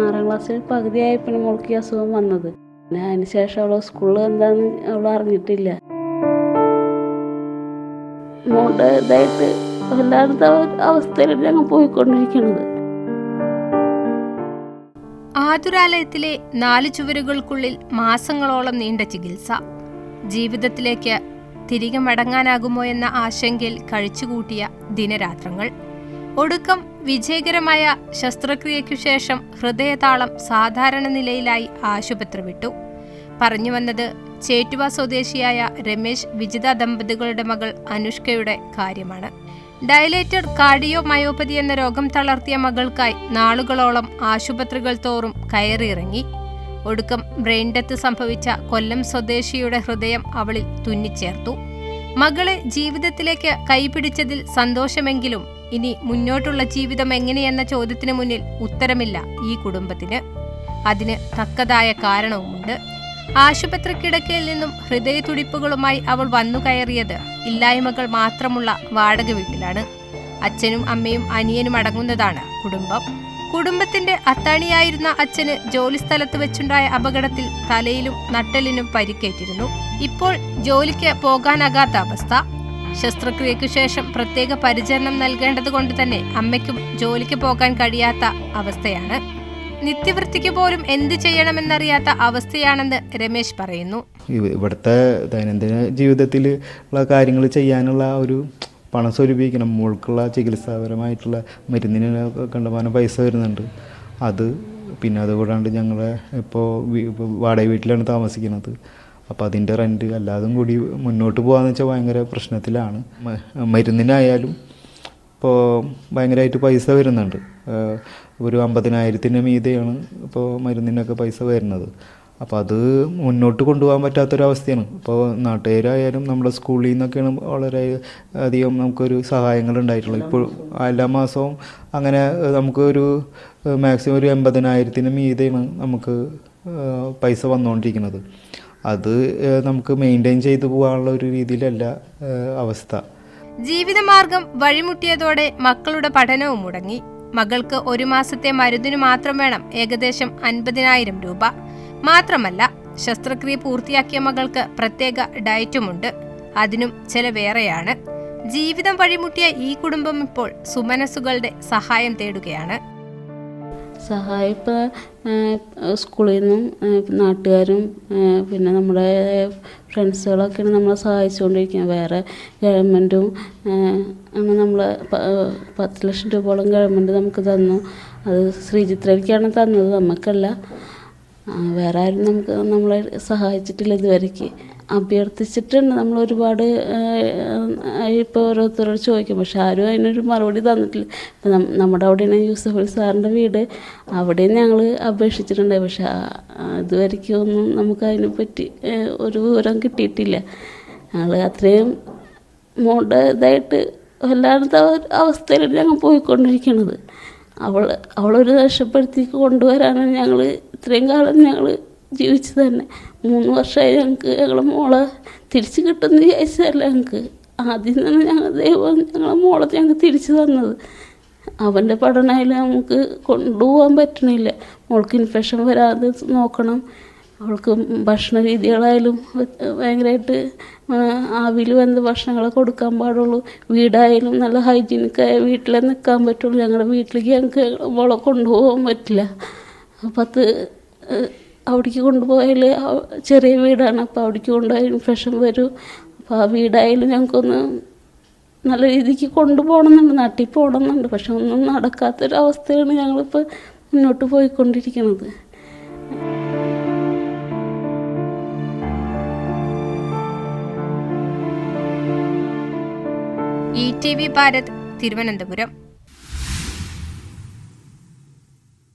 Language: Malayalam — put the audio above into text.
ക്ലാസ്സിൽ പകുതിയായപ്പോൾ മോൾക്ക് ഈ അസുഖം വന്നത്. പിന്നെ അതിന് ശേഷം അവൾ സ്കൂളിൽ എന്താന്ന് അവൾ അറിഞ്ഞിട്ടില്ല. മോളുടെ ഇതായിട്ട് വല്ലാത്ത അവസ്ഥയിലാണ് ഞങ്ങൾ പോയിക്കൊണ്ടിരിക്കുന്നത്. ആതുരാലയത്തിലെ നാല് ചുവരുകൾക്കുള്ളിൽ മാസങ്ങളോളം നീണ്ട ചികിത്സ. ജീവിതത്തിലേക്ക് തിരികെ മടങ്ങാനാകുമോ എന്ന ആശങ്കയിൽ കഴിച്ചുകൂട്ടിയ ദിനരാത്രങ്ങൾ. ഒടുക്കം വിജയകരമായ ശസ്ത്രക്രിയയ്ക്കു ശേഷം ഹൃദയതാളം സാധാരണ നിലയിലായി ആശുപത്രി വിട്ടു. പറഞ്ഞു വന്നത് ചേറ്റുവ സ്വദേശിയായ രമേശ് വിജിത ദമ്പതികളുടെ മകൾ അനുഷ്കയുടെ കാര്യമാണ്. ഡയലേറ്റഡ് കാർഡിയോ മയോപ്പതി എന്ന രോഗം തളർത്തിയ മകൾക്കായി നാളുകളോളം ആശുപത്രികൾ തോറും കയറിയിറങ്ങി. ഒടുക്കം ബ്രെയിൻ ഡെത്ത് സംഭവിച്ച കൊല്ലം സ്വദേശിയുടെ ഹൃദയം അവളിൽ തുന്നിച്ചേർത്തു. മകളെ ജീവിതത്തിലേക്ക് കൈപിടിച്ചതിൽ സന്തോഷമെങ്കിലും ഇനി മുന്നോട്ടുള്ള ജീവിതം എങ്ങനെയെന്ന ചോദ്യത്തിന് മുന്നിൽ ഉത്തരമില്ല ഈ കുടുംബത്തിന്. അതിന് തക്കതായ കാരണവുമുണ്ട്. ആശുപത്രി കിടക്കയിൽ നിന്നും ഹൃദയതുടിപ്പുകളുമായി അവൾ വന്നു കയറിയത് ഇല്ലായ്മകൾ മാത്രമുള്ള വാടക വീട്ടിലാണ്. അച്ഛനും അമ്മയും അനിയനും അടങ്ങുന്നതാണ് കുടുംബം. കുടുംബത്തിന്റെ അത്താണിയായിരുന്ന അച്ഛന് ജോലിസ്ഥലത്ത് വെച്ചുണ്ടായ അപകടത്തിൽ തലയിലും നട്ടലിനും പരിക്കേറ്റിരുന്നു. ഇപ്പോൾ ജോലിക്ക് പോകാനാകാത്ത അവസ്ഥ. ശസ്ത്രക്രിയയ്ക്കു ശേഷം പ്രത്യേക പരിചരണം നൽകേണ്ടത് കൊണ്ട് തന്നെ അമ്മയ്ക്കും ജോലിക്ക് പോകാൻ കഴിയാത്ത അവസ്ഥയാണ്. നിത്യവൃത്തിക്ക് പോലും എന്ത് ചെയ്യണമെന്നറിയാത്ത അവസ്ഥയാണെന്ന് രമേശ് പറയുന്നു. ഇവ- ഇവിടുത്തെ ദൈനംദിന ജീവിതത്തിൽ ഉള്ള കാര്യങ്ങൾ ചെയ്യാനുള്ള ഒരു പണം സ്വരൂപിക്കണം. മോൾക്കുള്ള ചികിത്സാപരമായിട്ടുള്ള മരുന്നിന് കണ്ടമാനം പൈസ വരുന്നുണ്ട്. അത് പിന്നെ അതുകൂടാണ്ട് ഞങ്ങൾ ഇപ്പോൾ വാടക വീട്ടിലാണ് താമസിക്കുന്നത്. അപ്പോൾ അതിന്റെ റെന്റ് അല്ലാതും കൂടി മുന്നോട്ട് പോകാമെന്ന് വെച്ചാൽ ഭയങ്കര പ്രശ്നത്തിലാണ്. മരുന്നിനായാലും ഇപ്പോൾ ഭയങ്കരമായിട്ട് പൈസ വരുന്നുണ്ട്. ഒരു അമ്പതിനായിരത്തിന് മീതെയാണ് ഇപ്പോൾ മരുന്നിനൊക്കെ പൈസ വരുന്നത്. അപ്പോൾ അത് മുന്നോട്ട് കൊണ്ടുപോകാൻ പറ്റാത്തൊരവസ്ഥയാണ്. ഇപ്പോൾ നാട്ടുകാരായാലും നമ്മുടെ സ്കൂളിൽ നിന്നൊക്കെയാണ് വളരെ അധികം നമുക്കൊരു സഹായങ്ങൾ ഉണ്ടായിട്ടുള്ളത്. ഇപ്പോൾ എല്ലാ മാസവും അങ്ങനെ നമുക്കൊരു മാക്സിമം ഒരു എൺപതിനായിരത്തിന് മീതെയാണ് നമുക്ക് പൈസ വന്നുകൊണ്ടിരിക്കുന്നത് അത് നമുക്ക് മെയിന്റെയിൻ ചെയ്തു പോകാനുള്ള ഒരു രീതിയിലല്ല അവസ്ഥ. ജീവിതമാർഗം വഴിമുട്ടിയതോടെ മക്കളുടെ പഠനവും മുടങ്ങി. മകൾക്ക് ഒരു മാസത്തെ മരുന്നിനു മാത്രം വേണം ഏകദേശം അൻപതിനായിരം രൂപ. മാത്രമല്ല ശസ്ത്രക്രിയ പൂർത്തിയാക്കിയ മകൾക്ക് പ്രത്യേക ഡയറ്റുമുണ്ട്. അതിനും ചെലവേറെയാണ് ജീവിതം വഴിമുട്ടിയ ഈ കുടുംബം ഇപ്പോൾ സുമനസ്സുകളുടെ സഹായം തേടുകയാണ്. സഹായം ഇപ്പോൾ സ്കൂളിൽ നിന്നും നാട്ടുകാരും പിന്നെ നമ്മുടെ ഫ്രണ്ട്സുകളൊക്കെയാണ് നമ്മളെ സഹായിച്ചുകൊണ്ടിരിക്കുന്നത്. വേറെ ഗവൺമെന്റും അങ്ങനെ നമ്മളെ പത്ത് ലക്ഷം രൂപയോളം ഗവൺമെന്റ് നമുക്ക് തന്നു. അത് ശ്രീചിത്രയ്ക്കാണ് തന്നത്. നമുക്കല്ല വേറെ ആരും നമുക്ക് നമ്മളെ സഹായിച്ചിട്ടില്ല ഇതുവരേക്ക്. അഭ്യർത്ഥിച്ചിട്ടുണ്ട്. നമ്മൾ ഒരുപാട് ഇപ്പോൾ ഓരോരുത്തരോട് ചോദിക്കും. പക്ഷെ ആരും അതിനൊരു മറുപടി തന്നിട്ടില്ല. ഇപ്പം നമ്മുടെ അവിടെയാണ് യൂസഫ് സാറിന്റെ വീട്. അവിടെയും ഞങ്ങൾ അപേക്ഷിച്ചിട്ടുണ്ട്. പക്ഷെ ആ, ഒന്നും നമുക്ക് അതിനെപ്പറ്റി ഒരു വിവരം കിട്ടിയിട്ടില്ല. ഞങ്ങൾ അത്രയും മോളുടെ ഇതായിട്ട് ഒരു അവസ്ഥയിലാണ് ഞങ്ങൾ പോയിക്കൊണ്ടിരിക്കുന്നത്. അവൾ അവളൊരു രക്ഷപ്പെടുത്തി കൊണ്ടുവരാനാണ് ഞങ്ങൾ ഇത്രയും കാലം ഞങ്ങൾ ജീവിച്ചു തന്നെ മൂന്ന് വർഷമായി ഞങ്ങൾക്ക് ഞങ്ങളെ മോളെ തിരിച്ച് കിട്ടുമെന്ന് വിചാരിച്ചതല്ല ഞങ്ങൾക്ക് ആദ്യം തന്നെ ഞങ്ങൾ ദൈവം ഞങ്ങളെ മോളെ ഞങ്ങൾക്ക് തിരിച്ചു തന്നത്. അവന്റെ പഠനമായാലും നമുക്ക് കൊണ്ടുപോകാൻ പറ്റണില്ല. മോൾക്ക് ഇൻഫെക്ഷൻ വരാതെ നോക്കണം. അവൾക്ക് ഭക്ഷണ രീതികളായാലും ഭയങ്കരമായിട്ട് ആവിയിൽ വന്ന ഭക്ഷണങ്ങളെ കൊടുക്കാൻ പാടുള്ളൂ. വീടായാലും നല്ല ഹൈജീനിക്കായ വീട്ടിലേ നിൽക്കാൻ പറ്റുള്ളൂ. ഞങ്ങളുടെ വീട്ടിലേക്ക് ഞങ്ങൾക്ക് മോളെ കൊണ്ടുപോകാൻ പറ്റില്ല. പത്ത് അവിടേക്ക് കൊണ്ടുപോയാൽ ചെറിയ വീടാണ്. അപ്പോൾ അവിടേക്ക് കൊണ്ടുപോയാൽ ഇൻഫെക്ഷൻ വരും. അപ്പോൾ ആ വീടായാലും ഞങ്ങൾക്കൊന്ന് നല്ല രീതിക്ക് കൊണ്ടുപോകണമെന്നുണ്ട്. നാട്ടിൽ പോകണമെന്നുണ്ട്. പക്ഷെ ഒന്നും നടക്കാത്തൊരവസ്ഥയാണ് ഞങ്ങളിപ്പോൾ മുന്നോട്ട് പോയിക്കൊണ്ടിരിക്കുന്നത്. E T V Bharat Thiruvananthapuram.